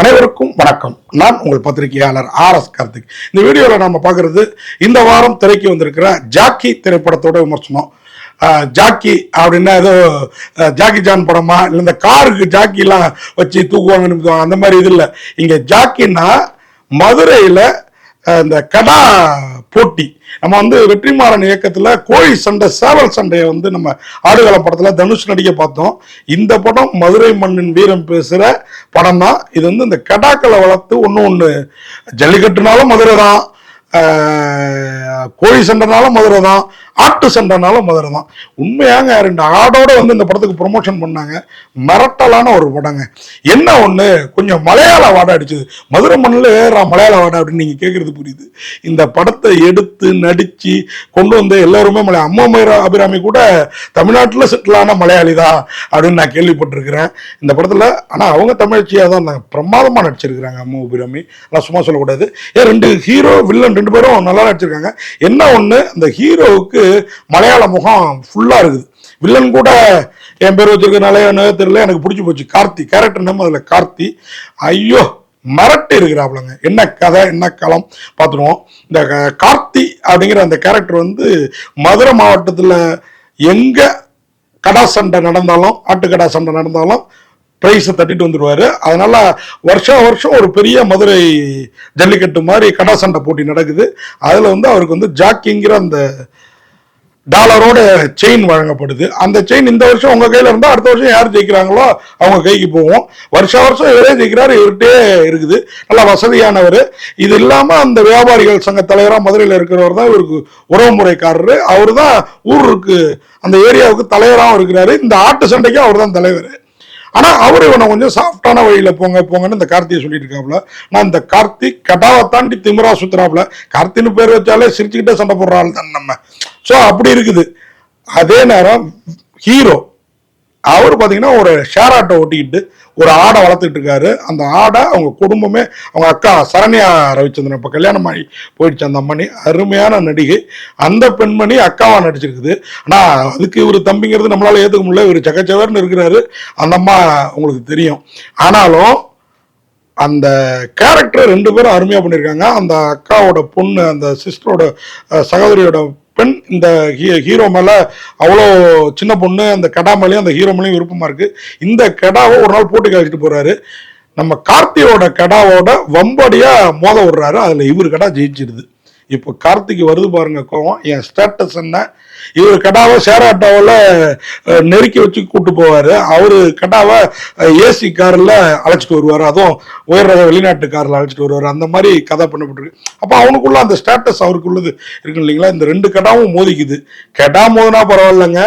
அனைவருக்கும் வணக்கம். நான் உங்கள் பத்திரிகையாளர் ஆர் எஸ் கார்த்திக். இந்த வீடியோவில் நம்ம பார்க்குறது இந்த வாரம் திரைக்கு வந்திருக்கிற ஜாக்கி திரைப்படத்தோட விமர்சனம். ஜாக்கி அப்படின்னா ஏதோ ஜாக்கி ஜான் படமா? இல்லை இந்த காருக்கு ஜாக்கிலாம் வச்சு தூக்குவாங்க நிமித்துவாங்க அந்த மாதிரி இது இல்லை. இங்கே ஜாக்கின்னா மதுரையில் இந்த கடா போட்டி. நம்ம வந்து வெற்றிமாறன் இயக்கத்தில் கோழி சண்டை சேவல் சண்டையை வந்து நம்ம ஆடுகளம் படத்தில் தனுஷ் நடிக்க பார்த்தோம். இந்த படம் மதுரை மண்ணின் வீரம் பேசுகிற படம் தான் இது வந்து இந்த கடாக்களை வளர்த்து ஒன்று ஒன்று ஜல்லிக்கட்டுனாலும் மதுரை தான் கோழி சண்டைனாலும் மதுரை தான் ஆட்டு சண்டைனாலும் மதுரை தான். உண்மையாங்க ரெண்டு ஆடோட வந்து இந்த படத்துக்கு ப்ரொமோஷன் பண்ணாங்க. மிரட்டலான ஒரு படங்க. என்ன ஒன்று கொஞ்சம் மலையாள வாடை அடிச்சது. மதுரை மண்ணில் ஏறா மலையாள வாடை அப்படின்னு நீங்கள் கேட்குறது புரியுது. இந்த படத்தை எடுத்து நடித்து கொண்டு வந்து எல்லாருமே மலை அம்மா மயிரா அபிராமி கூட தமிழ்நாட்டில் செட்டிலான மலையாளி தான் அப்படின்னு நான் கேள்விப்பட்டிருக்கிறேன். இந்த படத்தில் ஆனால் அவங்க தமிழ்ச்சியாக தான் இருந்தாங்க. பிரமாதமாக நடிச்சிருக்கிறாங்க அம்மா அபிராமி. நான் சும்மா சொல்லக்கூடாது. ஏன் ரெண்டு ஹீரோ வில்லன் ரெண்டு பேரும் நல்லா நடிச்சிருக்காங்க. என்ன ஒன்று அந்த ஹீரோவுக்கு மலையாள முகம் ஃபுல்லாக இருக்குது. வில்லன் கூட என் பேர் வச்சிருக்கனால என்ன தெரியல எனக்கு பிடிச்சி போச்சு. கார்த்தி கேரக்டர் நம்ம அதில் கார்த்தி. ஐயோ மிரட்டி இருக்கிறாப்புலங்க. என்ன கதை என்ன களம் பார்த்துருவோம் இந்த கார்த்தி அப்படிங்கிற அந்த கேரக்டர் வந்து மதுரை மாவட்டத்தில் எங்கே கடா சண்டை நடந்தாலும் ஆட்டுக்கடா சண்டை நடந்தாலும் ப்ரைஸை தட்டிட்டு வந்துடுவார் அதனால் வருஷம் வருஷம் ஒரு பெரிய மதுரை ஜல்லிக்கட்டு மாதிரி கடா சண்டை போட்டி நடக்குது. அதில் வந்து அவருக்கு வந்து ஜாக்கிங்கிற அந்த டாலரோட செயின் வழங்கப்படுது. அந்த செயின் இந்த வருஷம் உங்கள் கையில் இருந்தால் அடுத்த வருஷம் யார் ஜெயிக்கிறாங்களோ அவங்க கைக்கு போவோம். வருஷ வருஷம் இவரே ஜெயிக்கிறார் இவர்கிட்டே இருக்குது. நல்ல வசதியானவர். இது இல்லாமல் அந்த வியாபாரிகள் சங்க தலைவராக மதுரையில் இருக்கிறவர் தான் இவருக்கு உறவுமுறைக்காரரு அவர் தான் ஊருக்கு அந்த ஏரியாவுக்கு தலைவராகவும் இருக்கிறாரு. இந்த ஆட்டு சண்டைக்கும் அவர் தான் தலைவர். ஆனால் அவர் இவனை கொஞ்சம் சாஃப்டான வழியில் போங்க போங்கன்னு இந்த கார்த்தியை சொல்லிட்டு இருக்காப்புல நான் இந்த கார்த்தி கட்டாவை தாண்டி திமிரா சுத்துறாப்புல கார்த்தின்னு பேர் வச்சாலே சிரிச்சுக்கிட்டே சண்டை போடுற ஆள் தான் நம்ம. ஸோ அப்படி இருக்குது. அதே நேரம் ஹீரோ அவர் பார்த்தீங்கன்னா ஒரு ஷேர் ஆட்டோ ஓட்டிக்கிட்டு ஒரு ஆடை வளர்த்துட்டு இருக்காரு. அந்த ஆடை அவங்க குடும்பமே அவங்க அக்கா சரண்யா ரவிச்சந்திரன் இப்போ கல்யாணம் ஆகி போயிடுச்சு அந்த அம்மணி அருமையான நடிகை. அந்த பெண்மணி அக்காவாக நடிச்சிருக்குது. ஆனால் அதுக்கு இவர் தம்பிங்கிறது நம்மளால் ஏற்றுக்க முடியல. இவர் சகச்சவர்னு இருக்கிறாரு. அந்த அம்மா உங்களுக்கு தெரியும். ஆனாலும் அந்த கேரக்டர் ரெண்டு பேரும் அருமையாக பண்ணியிருக்காங்க. அந்த அக்காவோட பொண்ணு அந்த சிஸ்டரோட சகோதரியோட பெண் இந்த ஹீ- ஹீரோ மேலே அவ்வளோ சின்ன பொண்ணு அந்த கடா மேலேயும் அந்த ஹீரோ மேலேயும் விருப்பமாக இருக்குது இந்த கடாவை ஒரு நாள் போட்டு கழிச்சிட்டு போகிறாரு நம்ம கார்த்தியோட கடாவோட வம்படியாக மோத விடுறாரு. அதில் இவர் கடா ஜெயிச்சிடுது இப்போ கார்த்திக்கு வருது பாருங்க கோவம். என் ஸ்டேட்டஸ் என்ன? இவர் கடாவை சேராட்டாவில் நெருக்கி வச்சு கூட்டு போவார். அவர் கடாவை ஏசி காரில் அழைச்சிட்டு வருவார். அதுவும் உயர் ரக வெளிநாட்டு காரில் அழைச்சிட்டு வருவார். அந்த மாதிரி கதை பண்ணப்பட்டிருக்கு. அப்போ அவனுக்குள்ள அந்த ஸ்டேட்டஸ் அவருக்குள்ளது இருக்கு இல்லைங்களா? இந்த ரெண்டு கடாவும் மோதிக்குது. கெடா மோதினா பரவாயில்லைங்க.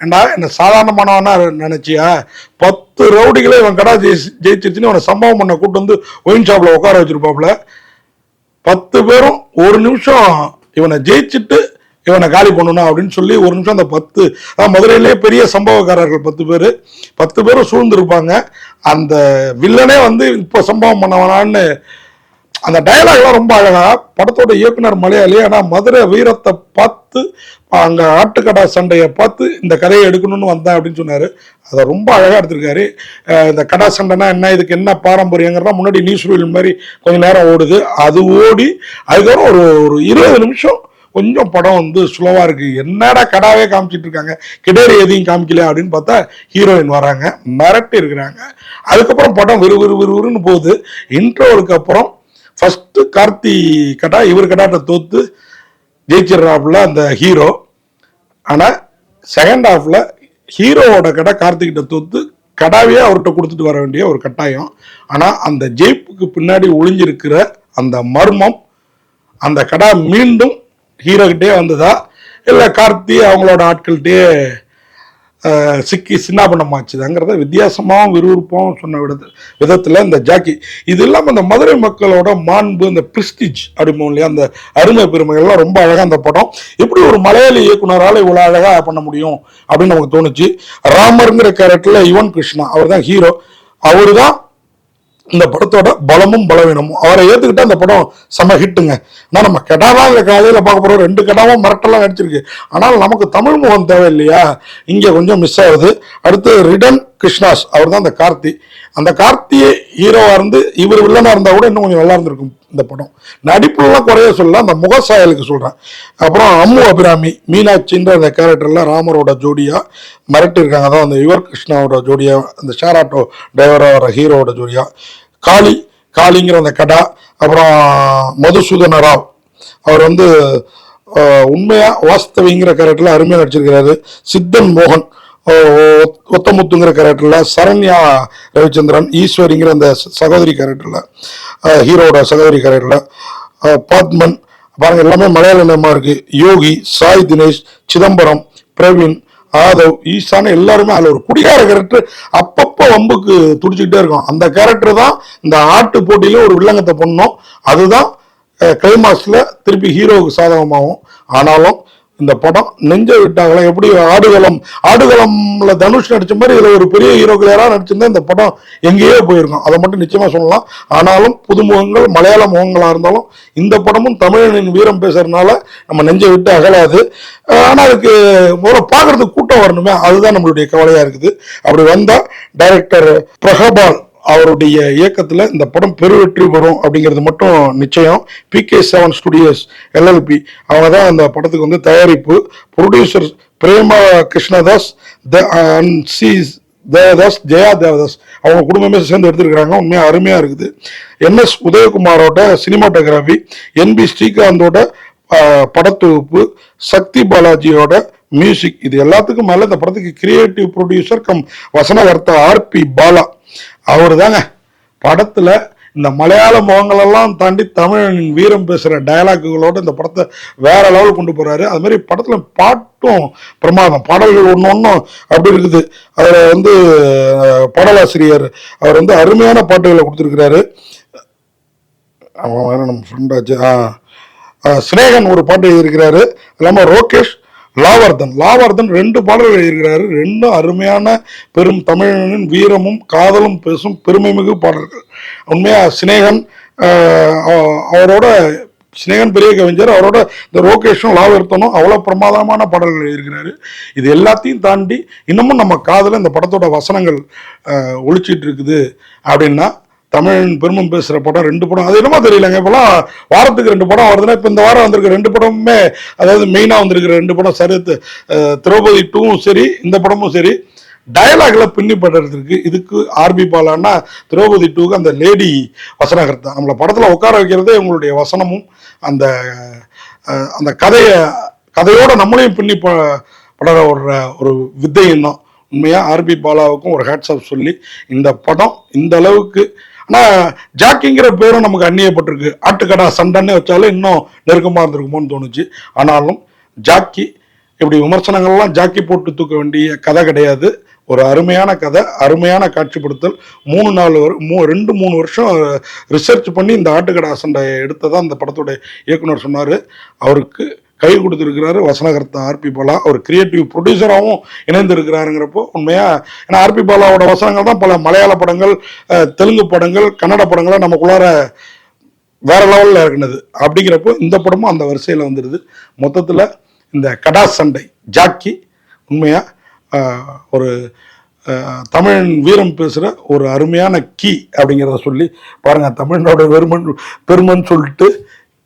ஏண்டா என்ன சாதாரணமானவனா நினைச்சியா? பத்து ரவுடிகளை இவன் கடா ஜெயிச்சு ஜெயிச்சிருச்சுன்னு அவனை சம்பவம் பண்ண கூட்டு வந்து ஒயின் ஷாப்பில் உட்கார வச்சிருப்பாப்புல. பத்து பேரும் ஒரு நிமிஷம் இவனை ஜெயிச்சுட்டு இவனை காலி பண்ணணும் அப்படின்னு சொல்லி ஒரு நிமிஷம் அந்த பத்து அதான் மதுரையிலே பெரிய சம்பவக்காரர்கள் பத்து பேர். பத்து பேரும் சூழ்ந்திருப்பாங்க. அந்த வில்லனே வந்து இப்போ சம்பவம் பண்ணவனான்னு அந்த டயலாக்லாம் ரொம்ப அழகா படத்தோட இயக்குனர் மலையாளி ஆனால் மதுரை வீரத்தை பார்த்து அங்கே ஆட்டுக்கடா சண்டையை பார்த்து இந்த கதையை எடுக்கணும்னு வந்தேன் அப்படின்னு சொன்னார். அதை ரொம்ப அழகாக எடுத்திருக்காரு. இந்த கடா சண்டைனா என்ன இதுக்கு என்ன பாரம்பரியங்கிறதா முன்னாடி நியூஸ் ரீல் மாதிரி கொஞ்சம் நேரம் ஓடுது. அது ஓடி அதுக்கப்புறம் ஒரு ஒரு இருபது நிமிஷம் கொஞ்சம் படம் வந்து ஸ்லோவாக இருக்குது என்னடா கடாவே காமிச்சிட்டு இருக்காங்க? கிடேரி எதையும் காமிக்கல அப்படின்னு பார்த்தா ஹீரோயின் வராங்க மிரட்டி இருக்கிறாங்க அதுக்கப்புறம் படம் விறுவிறு விறுவிறுன்னு போகுது. இன்ட்ரோவுக்கு அப்புறம் ஃபர்ஸ்ட் கார்த்தி கடா இவர் கட்டாட்ட தோத்து ஜெயிச்சிடுறாப்புல அந்த ஹீரோ ஆனால் செகண்ட் ஹாஃப்ல ஹீரோவோட கடை கார்த்திகிட்ட தோத்து கடாவே அவர்கிட்ட கொடுத்துட்டு வர வேண்டிய ஒரு கட்டாயம். ஆனால் அந்த ஜெயிப்புக்கு பின்னாடி ஒளிஞ்சிருக்கிற அந்த மர்மம் அந்த கடா மீண்டும் ஹீரோகிட்டே வந்ததா? இல்லை கார்த்தி அவங்களோட ஆட்கள்கிட்டயே சிக்கி சின்னாபனமாச்சுதாங்கிறத வித்தியாசமாகவும் விறுவிறுப்பாகவும் சொன்ன விதத்து விதத்தில் இந்த ஜாக்கி. இது இல்லாமல் இந்த மதுரை மக்களோட மாண்பு இந்த பிரிஸ்டிஜ் அப்படிமோ இல்லையா அந்த அருமை பெருமைகள்லாம் ரொம்ப அழகாக அந்த படம். எப்படி ஒரு மலையாளி இயக்குனரால் இவ்வளோ அழகாக பண்ண முடியும் அப்படின்னு நமக்கு தோணுச்சு. ராமருங்கிற கேரக்டரில் யுவன் கிருஷ்ணா அவர் தான் ஹீரோ அவர் தான் இந்த படத்தோட பலமும் பலவீனமும். அவரை ஏற்றுக்கிட்டா அந்த படம் செம ஹிட்டுங்க. ஆனால் நம்ம கெடாவா இந்த காலையில் பார்க்க போறோம். ரெண்டு கெடாவும் மிரட்டெல்லாம் நடிச்சிருக்கு. ஆனால் நமக்கு தமிழ் முகம் தேவை இல்லையா இங்கே கொஞ்சம் மிஸ் ஆகுது. அடுத்து ரிடன் கிருஷ்ணாஸ் அவர் தான் அந்த கார்த்தி. அந்த கார்த்தியை ஹீரோவாக இருந்து இவர் வில்லனாக இருந்தால் கூட இன்னும் கொஞ்சம் நல்லா இருந்திருக்கும் இந்த படம். நடிப்புலாம் குறைய சொல்ல அந்த முக சாயலுக்கு அப்புறம் அம்மு அபிராமி மீனாட்சின்ற அந்த கேரக்டரில் ராமரோட ஜோடியாக மிரட்டிருக்காங்க அதான் அந்த யுவர் கிருஷ்ணாவோட ஜோடியாக அந்த ஷேர் ஆட்டோ டிரைவரா வர ஹீரோவோட ஜோடியா. காளி காளிங்கிற அந்த கடா அப்புறம் மதுசூதன ராவ். அவர் வந்து உண்மையாக வாஸ்தவிங்கிற கேரக்டரில் அருமையாக நடிச்சிருக்கிறாரு. சித்தன் மோகன் ஒத்தமுத்துங்கிற கேரக்டரில் சரண்யா ரவிச்சந்திரன் ஈஸ்வரிங்கிற அந்த சகோதரி கேரக்டரில் ஹீரோட ஹீரோவோட சகோதரி கேரக்டரில் பாத்மன் பாருங்கள் எல்லாமே மலையாள நேமா இருக்குது யோகி சாய் தினேஷ் சிதம்பரம் பிரவீன் ஆதவ் ஈசான எல்லாருமே அதில் ஒரு குடிகார கேரக்டர் அப்பப்போ வம்புக்கு துடிச்சுக்கிட்டே இருக்கும். அந்த கேரக்டர் தான் இந்த ஆட்டு போட்டியில ஒரு வில்லங்கத்தை பண்ணோம். அதுதான் கிளைமாக்ஸில் திருப்பி ஹீரோவுக்கு சாதகமாகும். ஆனாலும் இந்த படம் நெஞ்ச விட்டாங்களா? எப்படி ஆடுகளம் ஆடுகளம்ல தனுஷ் நடிச்ச மாதிரி இதுல ஒரு பெரிய ஹீரோ கிளியரா நடிச்சிருந்தா இந்த படம் எங்கேயோ போயிருக்கும். அதை மட்டும் நிச்சயமா சொல்லலாம். ஆனாலும் புதுமுகங்கள் மலையாள முகங்களா இருந்தாலும் இந்த படமும் தமிழனின் வீரம் பேசுறதுனால நம்ம நெஞ்சை விட்டு அகலாது. ஆனா அதுக்கு முதல்ல பாக்குறதுக்கு கூட்டம் வரணுமே. அதுதான் நம்மளுடைய கவலையா இருக்குது. அப்படி வந்தா டைரக்டர் பிரகபால் அவருடைய இயக்கத்தில் இந்த படம் பெருவெற்றி பெறும் அப்படிங்கிறது மட்டும் நிச்சயம். P K seven studios LLP அவங்க தான் அந்த படத்துக்கு வந்து தயாரிப்பு. Producer Prema Krishnadas the and C Devadas Jaya Devadas. அவங்க குடும்பமே சேர்ந்து எடுத்திருக்கிறாங்க. உண்மையாக அருமையாக இருக்குது. என்எஸ் உதயகுமாரோட சினிமாட்டோகிராஃபி என்பி ஸ்ரீகாந்தோட படத்தொகுப்பு சக்தி பாலாஜியோட மியூசிக். இது எல்லாத்துக்கும் மேலே இந்த படத்துக்கு கிரியேட்டிவ் ப்ரொடியூசர் கம் வசனகர்த்தா ஆர்பி பாலா. அவர் தாங்க படத்தில் இந்த மலையாள முகங்களெல்லாம் தாண்டி தமிழனின் வீரம் பேசுகிற டயலாக்குகளோடு இந்த படத்தை வேற லெவல் கொண்டு போகிறாரு அது மாதிரி படத்தில் பாட்டும் பிரமாதம். பாடல்கள் ஒன்று ஒன்றும் அப்படி இருக்குது. அதில் வந்து பாடலாசிரியர் அவர் வந்து அருமையான பாட்டுகளை கொடுத்துருக்கிறாரு. அவன் வேற நம்ம ஃப்ரெண்டாச்சு ஆ ஸ்னேகன் சினேகன் ஒரு பாட்டு எழுதியிருக்கிறாரு. இல்லாமல் ரோகேஷ் லாவர்தன். லாவர்தன் ரெண்டு பாடல்கள் எழுதியிருக்கிறாரு. ரெண்டும் அருமையான பெரும் தமிழனின் வீரமும் காதலும் பேசும் பெருமைமிகு பாடல்கள். உண்மையா சினேகன் அவரோட சினேகன் பெரிய கவிஞர் அவரோட இந்த ரோகேஷும் லாவர்த்தனும் அவ்வளோ பிரமாதமான பாடல்கள் எழுதியிருக்கிறாரு. இது எல்லாத்தையும் தாண்டி இன்னமும் நம்ம காதில் இந்த படத்தோட வசனங்கள் ஒழிச்சிட்டு இருக்குது அப்படின்னா தமிழன் பெருமம் பேசுகிற படம் ரெண்டு படம். அது என்னமோ தெரியலங்க. இப்போலாம் வாரத்துக்கு ரெண்டு படம் வருதுன்னா இப்போ இந்த வாரம் வந்திருக்க ரெண்டு படமுமே அதாவது மெயினாக வந்திருக்கிற ரெண்டு படம் அஹ், திரௌபதி டூவும் சரி இந்த படமும் சரி டயலாக்ல பின்னி படுறதுக்கு இதுக்கு ஆர்பி பாலான்னா திரௌபதி டூக்கு அந்த லேடி வசனகர்த்தா நம்மளை படத்தில் உட்கார வைக்கிறதே உங்களுடைய வசனமும் அந்த அந்த கதையை கதையோட நம்மளையும் பின்னி ப படுற ஒரு ஒரு வித்தையும் தான். உண்மையாக ஆர்பி பாலாவுக்கும் ஒரு ஹேட்ஸ் ஆஃப் சொல்லி இந்த படம் இந்த அளவுக்கு ஆனால் ஜாக்கிங்கிற பேரும் நமக்கு அந்நியப்பட்டிருக்கு. ஆட்டுக்கடா சண்டைன்னு வச்சாலும் இன்னும் நெருக்கமாக இருந்திருக்குமோன்னு தோணுச்சு. ஆனாலும் ஜாக்கி இப்படி விமர்சனங்கள்லாம் ஜாக்கி போட்டு தூக்க வேண்டிய கதை கிடையாது. ஒரு அருமையான கதை அருமையான காட்சிப்படுத்தல். மூணு நாலு மூ ரெண்டு மூணு வருஷம் ரிசர்ச் பண்ணி இந்த ஆட்டுக்கடா சண்டை எடுத்ததான் அந்த படத்தோட இயக்குனர் சொன்னார். அவருக்கு கை கொடுத்துருக்கிறாரு வசனகர்த்தா ஆர்பி பாலா. ஒரு கிரியேட்டிவ் ப்ரொடியூசராகவும் இணைந்திருக்கிறாருங்கிறப்போ உண்மையாக ஏன்னா ஆர்பி பாலாவோட வசனங்கள் தான் பல மலையாள படங்கள் தெலுங்கு படங்கள் கன்னட படங்களை நமக்குள்ளார வேற லெவலில் இருக்கிறது அப்படிங்கிறப்போ இந்த படமும் அந்த வரிசையில் வந்துடுது மொத்தத்தில் இந்த கடா சண்டை ஜாக்கி உண்மையாக ஒரு தமிழன் வீரம் பேசுகிற ஒரு அருமையான கீ அப்படிங்கிறத சொல்லி பாருங்கள் தமிழனோட வெறுமன் பெருமன் சொல்லிட்டு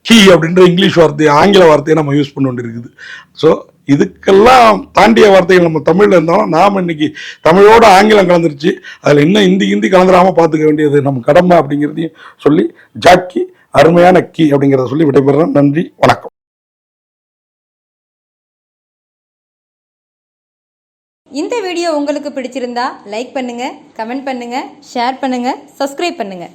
ஹீ அப்படின்ற இங்கிலீஷ் வார்த்தையை ஆங்கில வார்த்தையை நம்ம யூஸ் பண்ண வேண்டியிருக்குது. ஸோ இதுக்கெல்லாம் தாண்டிய வார்த்தைகள் நம்ம தமிழில் இருந்தாலும் நாம் இன்னைக்கு தமிழோட ஆங்கிலம் கலந்துருச்சு அதில் இன்னும் ஹிந்தி ஹிந்தி கலந்துடாமல் பார்த்துக்க வேண்டியது நம்ம கடமை அப்படிங்கிறதையும் சொல்லி ஜாக்கி அருமையான கீ அப்படிங்கிறத சொல்லி விடைபெறுறேன் நன்றி வணக்கம். இந்த வீடியோ உங்களுக்கு பிடிச்சிருந்தா லைக் பண்ணுங்கள் கமெண்ட் பண்ணுங்கள் ஷேர் பண்ணுங்கள் சப்ஸ்கிரைப் பண்ணுங்கள்